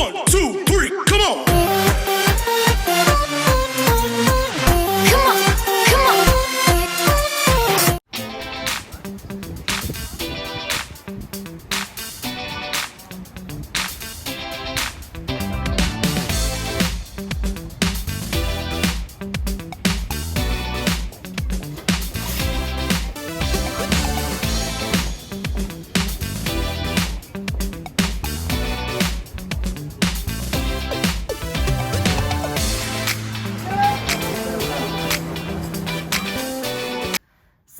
One, two,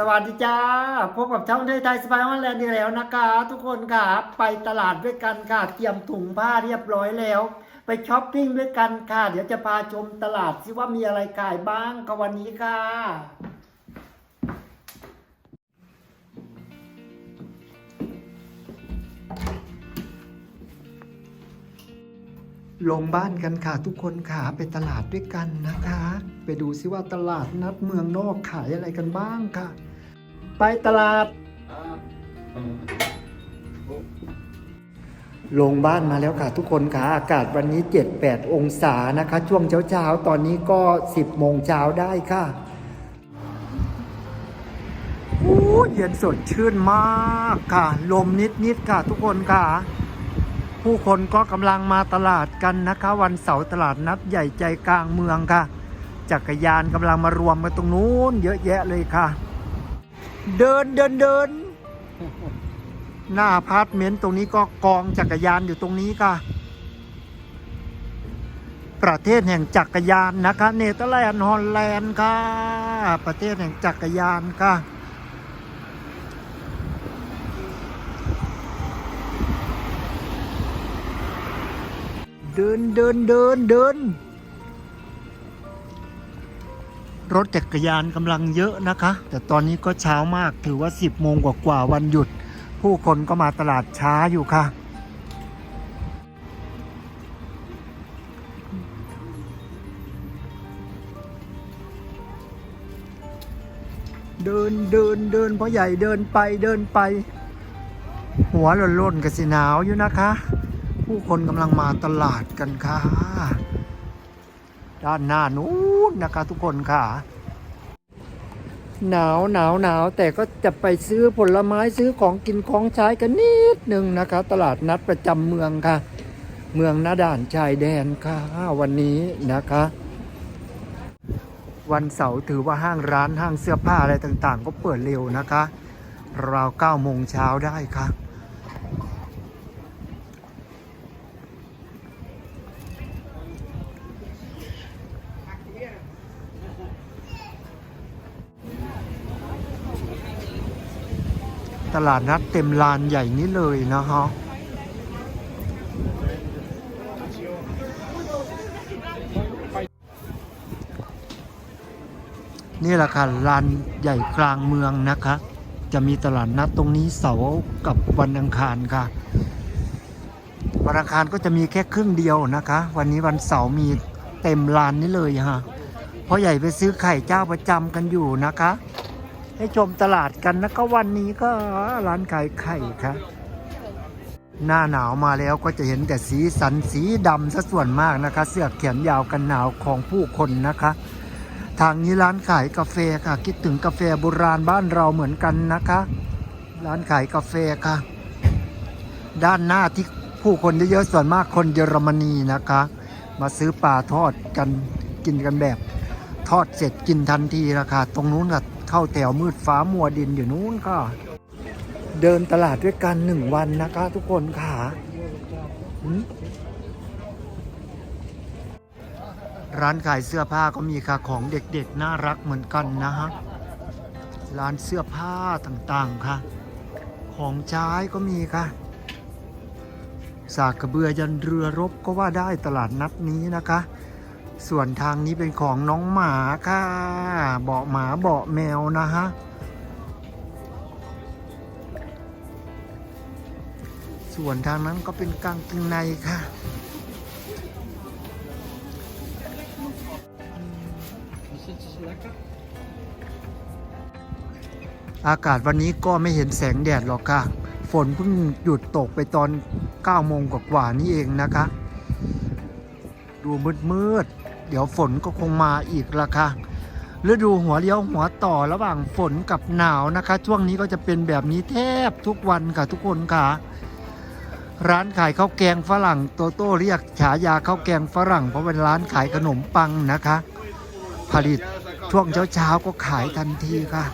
สวัสดีจ้า พบกับช่องไทยไทยสไปฮอนแลนด์อีกแล้วนะคะ ทุกคนค่ะ ไปตลาดด้วยกันค่ะ เตรียมถุงผ้าเรียบร้อยแล้ว ไปช้อปปิ้งด้วยกันค่ะ เดี๋ยวจะพาชมตลาดสิว่ามีอะไรขายบ้างก็วันนี้ค่ะ ลงบ้านกันค่ะทุกคนค่ะ ไปตลาดด้วยกันนะคะ ไปดูซิว่าตลาดนัดเมืองนอกขายอะไรกันบ้างค่ะ ไปตลาด ลงบ้านมาแล้วค่ะทุกคนค่ะ อากาศวันนี้ 7-8 องศานะคะ ช่วงเช้าๆ ตอนนี้ก็ 10 โมงเช้าได้ค่ะโอ้เย็นสดชื่นมากค่ะ ลมนิดๆค่ะทุกคนค่ะ ผู้คนก็กำลังมาตลาดกันนะคะ วันเสาร์ตลาดนัดใหญ่ใจกลางเมืองค่ะ จักรยานกำลังมารวมกันตรงนู้นเยอะแยะเลยค่ะ เดินเดินเดิน หน้าอพาร์ตเมนต์ตรงนี้ก็กองจักรยานอยู่ตรงนี้ค่ะ ประเทศแห่งจักรยานนะคะ เนเธอร์แลนด์ฮอลแลนด์ค่ะ ประเทศแห่งจักรยานค่ะเดินเดินเดินเดิน รถจักรยานกำลังเยอะนะคะ แต่ตอนนี้ก็เช้ามากถือว่า 10 โมงกว่าๆวันหยุด ผู้คนก็มาตลาดช้าอยู่ค่ะ เดินเดินเดินพ่อใหญ่เดินไปเดินไป หัวหล่นๆกับสีหนาวอยู่นะคะ ผู้คนกำลังมาตลาดกันค่ะ ด้านหน้านู้นนะคะทุกคนค่ะ หนาวหนาวหนาวแต่ก็จะไปซื้อผลไม้ซื้อของกินของใช้กันนิดหนึ่งนะคะ ตลาดนัดประจำเมืองค่ะ เมืองหน้าด่านชายแดนค่ะ วันนี้นะคะ วันเสาร์ถือว่าห้างร้านห้างเสื้อผ้าอะไรต่างๆ ก็เปิดเร็วนะคะ ราวเก้าโมงเช้าได้ค่ะ ลาดนัดเต็มลานใหญ่นี้เลยนะฮะนี่แหละค่ะลานใหญ่กลางเมืองนะคะ จะมีตลาดนัดตรงนี้เสาร์กับวันอังคารค่ะ วันอังคารก็จะมีแค่ครึ่งเดียวนะคะ วันนี้วันเสาร์มีเต็มลานนี้เลยฮะเพราะใหญ่ไปซื้อไข่เจ้าประจำกันอยู่นะคะ ให้ชมตลาดกันนะก็วันนี้ก็ร้านขายไข่ครับหน้าหนาวมาแล้วก็จะเห็นแต่สีสันสีดำซะส่วนมากนะคะ เสื้อแขนยาวกันหนาวของผู้คนนะคะ ทางนี้ร้านขายกาแฟค่ะ คิดถึงกาแฟโบราณบ้านเราเหมือนกันนะคะ ร้านขายกาแฟค่ะ ด้านหน้าที่ผู้คนเยอะๆส่วนมากคนเยอรมนีนะคะ มาซื้อปลาทอดกันกินกันแบบ ทอดเสร็จกินทันทีราคาตรงนู้นก็ เข้าแถวมืดฟ้ามัวดินอยู่นู้นก็ เดินตลาดด้วยกันหนึ่งวันนะคะทุกคนค่ะร้านขายเสื้อผ้าก็มีค่ะของเด็กๆ น่ารักเหมือนกันนะฮะ ร้านเสื้อผ้าต่างๆค่ะ ของใช้ก็มีค่ะ สากกระเบือยันเรือรบก็ว่าได้ตลาดนัดนี้นะคะ ส่วนทางนี้เป็นของน้องหมาค่ะ เบาะหมาเบาะแมวนะฮะ ส่วนทางนั้นก็เป็นกางเกงในค่ะ อากาศวันนี้ก็ไม่เห็นแสงแดดหรอกค่ะ ฝนเพิ่งหยุดตกไปตอน9โมงกว่าๆนี่เองนะคะ ดูมืดมืดๆ เดี๋ยวฝนก็คงมาอีกละค่ะฤดูหัวเลี้ยวหัวต่อระหว่างฝนกับหนาวนะคะ ช่วงนี้ก็จะเป็นแบบนี้แทบทุกวันค่ะทุกคนค่ะ ร้านขายข้าวแกงฝรั่งโตโต้เรียกฉายาข้าวแกงฝรั่ง เพราะเป็นร้านขายขนมปังนะคะ ผลิตช่วงเช้าๆก็ขายทันทีค่ะ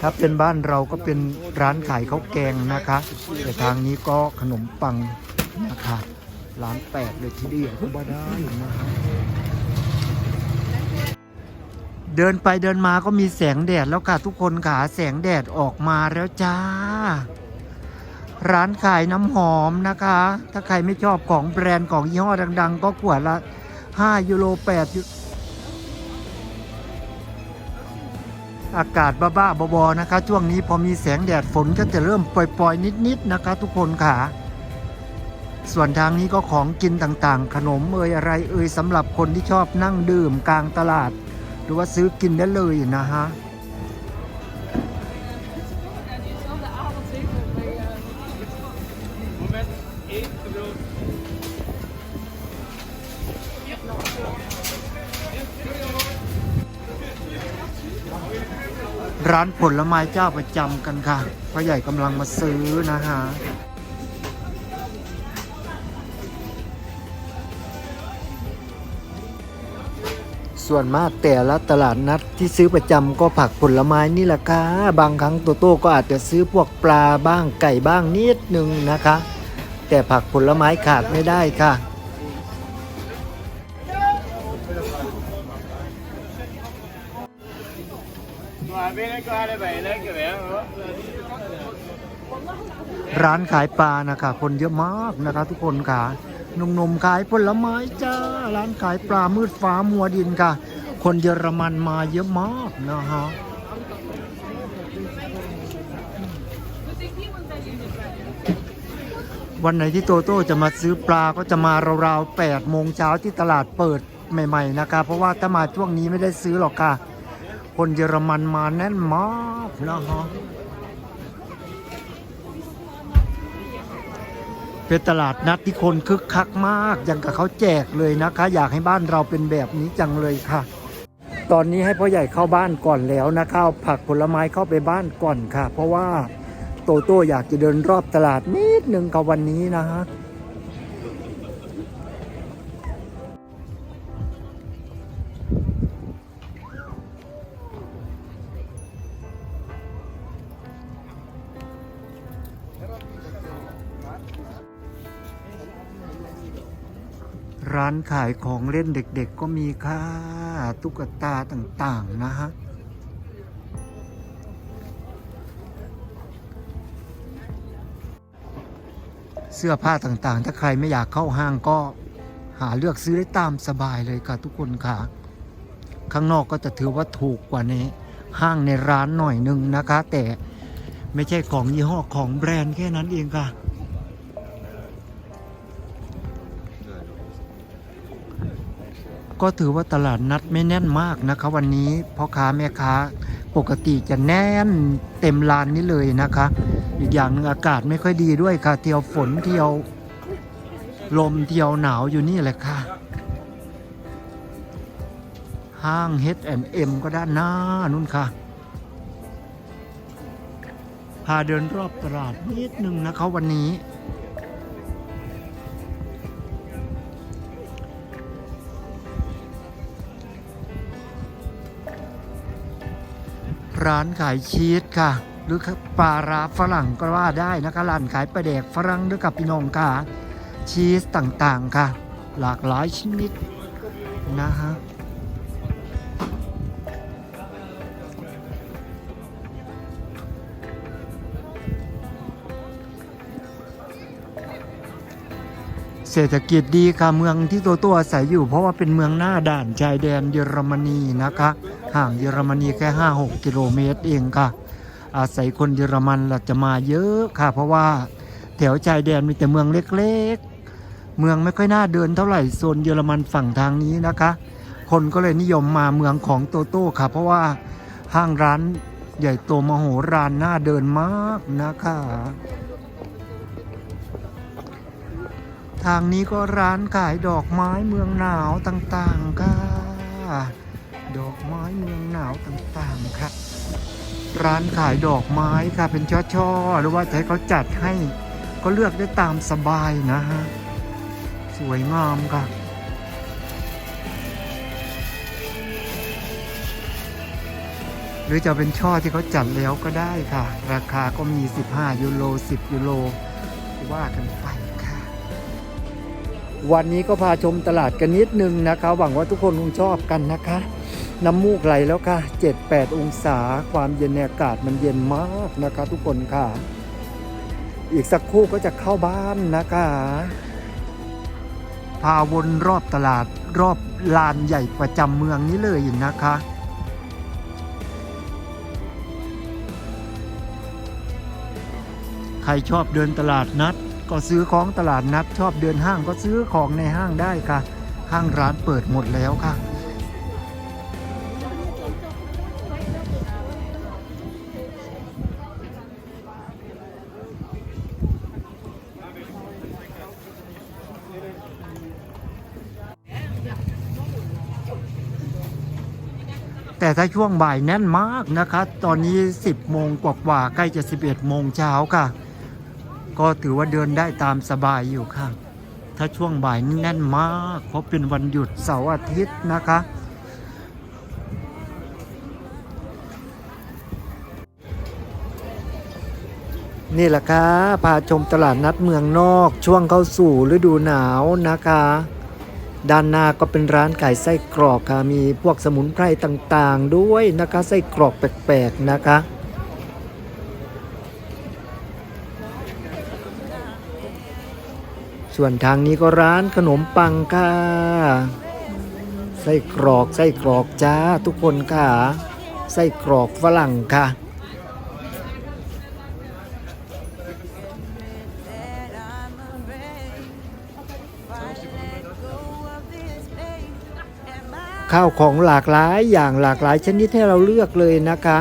ถ้าเป็นบ้านเราก็เป็นร้านขายข้าวแกงนะคะ แต่ทางนี้ก็ขนมปังนะคะ ร้านแปดเลยทีเดียวก็บ่ได้นะฮะเดินไปเดินมาก็มีแสงแดดแล้วค่ะทุกคนขาแสงแดดออกมาแล้วจ้า ร้านขายน้ำหอมนะคะ ถ้าใครไม่ชอบของแบรนด์ของยี่ห้อดัง ๆ ก็ขวดละ 5 ยูโร8ยูอากาศบ้าๆบอๆนะคะ ช่วงนี้พอมีแสงแดดฝนก็จะเริ่มปล่อยๆ นิดๆนะคะ ทุกคนค่ะ ส่วนทางนี้ก็ของกินต่างๆ ขนมเอ่ยอะไรเอ่ยสำหรับคนที่ชอบนั่งดื่มกลางตลาด หรือว่าซื้อกินได้เลยนะฮะร้านผลไม้เจ้าประจำกันค่ะพ่อใหญ่กำลังมาซื้อนะฮะ ส่วนมากแต่ละตลาดนัดที่ซื้อประจำก็ผักผลไม้นี่แหละค่ะบางครั้งโตโต้ก็อาจจะซื้อพวกปลาบ้างไก่บ้างนิดนึงนะคะ แต่ผักผลไม้ขาดไม่ได้ค่ะร้านขายปลานะคะคนเยอะมากนะคะทุกคนค่ะ หนุ่มๆขายผลไม้จ้า ร้านขายปลามืดฟ้ามัวดินค่ะ คนเยอรมันมาเยอะมากนะฮะวันไหนที่โตโต้จะมาซื้อปลาก็จะมาราวๆ8โมงเช้าที่ตลาดเปิดใหม่ ๆ นะคะ เพราะว่าถ้ามาช่วงนี้ไม่ได้ซื้อหรอกค่ะ คนเยอรมันมาแน่นมากนะฮะ เป็นตลาดนัดที่คนคึกคักมาก อย่างกับเขาแจกเลยนะคะ อยากให้บ้านเราเป็นแบบนี้จังเลยค่ะ ตอนนี้ให้พ่อใหญ่เข้าบ้านก่อนแล้วนะคะเอาผักผลไม้เข้าไปบ้านก่อนค่ะ เพราะว่าโตโต้อยากจะเดินรอบตลาดนิดนึงกับวันนี้นะฮะ ร้านขายของเล่นเด็กๆก็มีค่ะตุ๊กตาต่างๆนะฮะเสื้อผ้าต่างๆ ถ้าใครไม่อยากเข้าห้างก็หาเลือกซื้อได้ตามสบายเลยค่ะทุกคนค่ะ ข้างนอกก็จะถือว่าถูกกว่าในห้างในร้านหน่อยหนึงนะคะ แต่ไม่ใช่ของยี่ห้อของแบรนด์แค่นั้นเองค่ะ ก็ถือว่าตลาดนัดไม่แน่นมากนะคะวันนี้พ่อค้าแม่ค้าปกติจะแน่นเต็มลานนี้เลยนะคะ อีกอย่างหนึ่งอากาศไม่ค่อยดีด้วยค่ะ เที่ยวฝนเที่ยวลมเที่ยวหนาวอยู่นี่แหละค่ะ ห้าง H&M ก็ด้านหน้านู่นค่ะ พาเดินรอบตลาดนิดนึงนะคะวันนี้ ร้านขายชีสค่ะ หรือปลาร้าฝรั่งก็ว่าได้นะคะร้านขายปลาแดกฝรั่งด้วยกับพี่น้องค่ะ ชีสต่างๆค่ะ หลากหลายชนิดนะฮะเศรษฐกิจดีค่ะเมืองที่ตัวตัวอาศัยอยู่ เพราะว่าเป็นเมืองหน้าด่านชายแดนเยอรมนีนะคะ ห่างเยอรมนีแค่5-6 กิโลเมตรเองค่ะ อาศัยคนเยอรมันเราจะมาเยอะค่ะ เพราะว่าแถวชายแดนมีแต่เมืองเล็กๆ เมืองไม่ค่อยน่าเดินเท่าไหร่โซนเยอรมันฝั่งทางนี้นะคะ คนก็เลยนิยมมาเมืองของโตโต้ค่ะ เพราะว่าห้างร้านใหญ่โตมโหฬารน่าเดินมากนะคะ ทางนี้ก็ร้านขายดอกไม้เมืองหนาวต่างๆค่ะ ดอกไม้เมืองหนาวต่างๆครับ ร้านขายดอกไม้ค่ะเป็นช่อๆหรือว่าให้เขาจัดให้ก็เลือกได้ตามสบายนะฮะ สวยงามค่ะหรือจะเป็นช่อที่เขาจัดแล้วก็ได้ค่ะ ราคาก็มี 15 ยูโร 10 ยูโรว่ากันไปค่ะ วันนี้ก็พาชมตลาดกันนิดนึงนะคะ หวังว่าทุกคนคงชอบกันนะคะ น้ำมูกไหลแล้วค่ะ 7-8 องศา ความเย็นในอากาศมันเย็นมากนะคะทุกคนค่ะ อีกสักครู่ก็จะเข้าบ้านนะคะ พาวนรอบตลาดรอบลานใหญ่ประจำเมืองนี้เลยนะคะใครชอบเดินตลาดนัด ก็ซื้อของตลาดนัด ชอบเดินห้างก็ซื้อของในห้างได้ค่ะ ห้างร้านเปิดหมดแล้วค่ะ แต่ถ้าช่วงบ่ายแน่นมากนะคะ ตอนนี้ 10 โมงกว่าๆใกล้จะ 11 โมงเช้าค่ะ ก็ถือว่าเดินได้ตามสบายอยู่ค่ะ ถ้าช่วงบ่ายนี่แน่นมาก เพราะเป็นวันหยุดเสาร์อาทิตย์นะคะ นี่แหละค่ะพาชมตลาดนัดเมืองนอก ช่วงเข้าสู่ฤดูหนาวนะคะ ด้านหน้าก็เป็นร้านขายไส้กรอกค่ะมีพวกสมุนไพรต่างๆ ด้วยนะคะไส้กรอกแปลกๆนะคะ ส่วนทางนี้ก็ร้านขนมปังค่ะไส้กรอกไส้กรอกจ้าทุกคนค่ะไส้กรอกฝรั่งค่ะ ข้าวของหลากหลายอย่างหลากหลายชนิดให้เราเลือกเลยนะคะ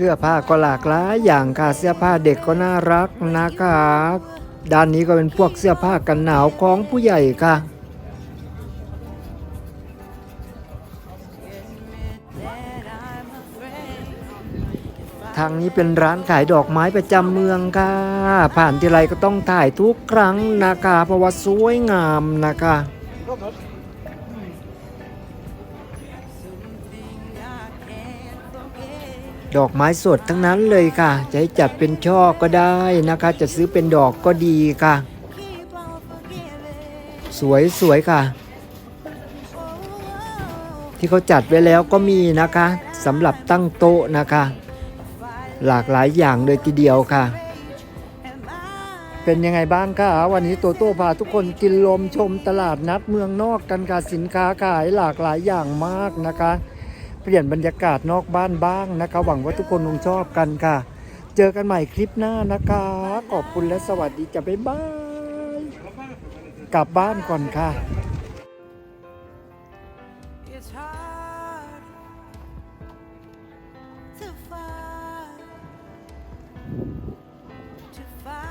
สื้อผ้าก็หลากหลายอย่างค่ะเสื้อผ้าเด็กก็น่ารักนะคะด้านนี้ก็เป็นพวกเสื้อผ้ากันหนาวของผู้ใหญ่ค่ะ ทางนี้เป็นร้านขายดอกไม้ประจำเมืองค่ะ ผ่านทีไรก็ต้องถ่ายทุกครั้งนะคะเพราะว่าสวยงามนะคะ ดอกไม้สดทั้งนั้นเลยค่ะจะให้จัดเป็นช่อก็ได้นะคะ จะซื้อเป็นดอกก็ดีค่ะ สวยสวยค่ะ ที่เขาจัดไว้แล้วก็มีนะคะสำหรับตั้งโต๊ะนะคะ หลากหลายอย่างเลยทีเดียวค่ะ เป็นยังไงบ้างคะวันนี้โตโต้พาทุกคนกินลมชมตลาดนัดเมืองนอกกันค่ะสินค้าขายหลากหลายอย่างมากนะคะ เปลี่ยนบรรยากาศนอกบ้านบ้างนะคะ หวังว่าทุกคนคงชอบกันค่ะ เจอกันใหม่คลิปหน้านะคะ ขอบคุณและสวัสดีจะบ๊ายบาย กลับบ้านก่อนค่ะ It's hard to find